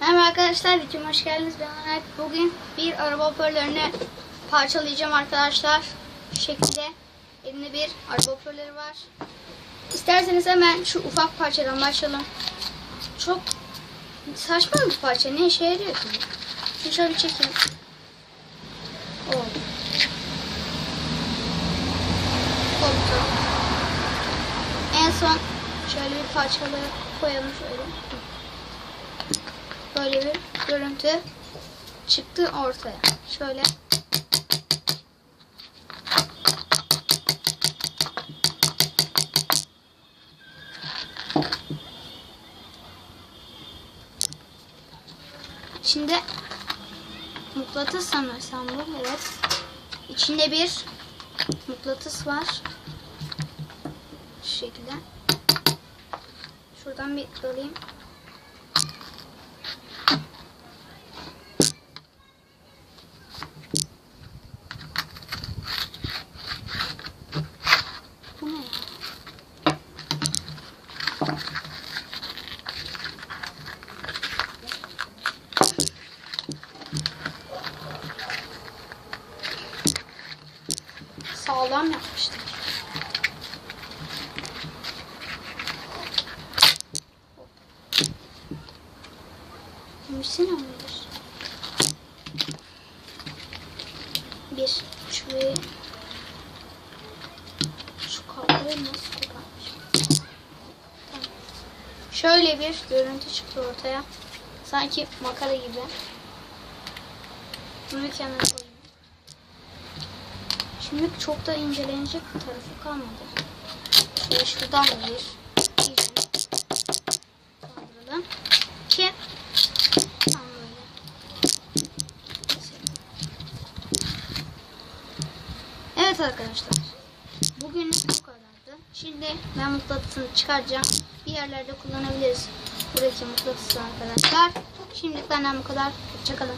Merhaba arkadaşlar, videoma hoş geldiniz. Ben Ömer. Bugün bir araba hoparlörünü parçalayacağım arkadaşlar. Şu şekilde elimde bir araba hoparlörü var. İsterseniz hemen şu ufak parçadan başlayalım. Çok saçma bir parça. Ne işe yarıyor ki? Şunu şöyle çekeyim. Oldu. Oldu. En son şöyle bir parçaları koyalım şöyle. Böyle bir görüntü çıktı ortaya. Şöyle. Şimdi mıknatıs sanırsam bu. Evet. İçinde bir mıknatıs var. Şu şekilde. Şuradan bir alayım. Bu ne ya? Sağlam yapmışlar. Yemişsene onları. Bir, şurayı şu kabloyu nasıl. Şöyle bir görüntü çıktı ortaya. Sanki makara gibi. Bunu kenara koyayım. Şimdi çok da incelenecek bir tarafı kalmadı. Şöyle şuradan da bir kaldıralım. Ki tam böyle. Evet arkadaşlar. Bugünlük bu kadardı. Şimdi ben mıknatısını çıkaracağım. Bir yerlerde kullanabiliriz. Buradaki mıknatısı arkadaşlar. Şimdilik benden bu kadar. Hoşçakalın.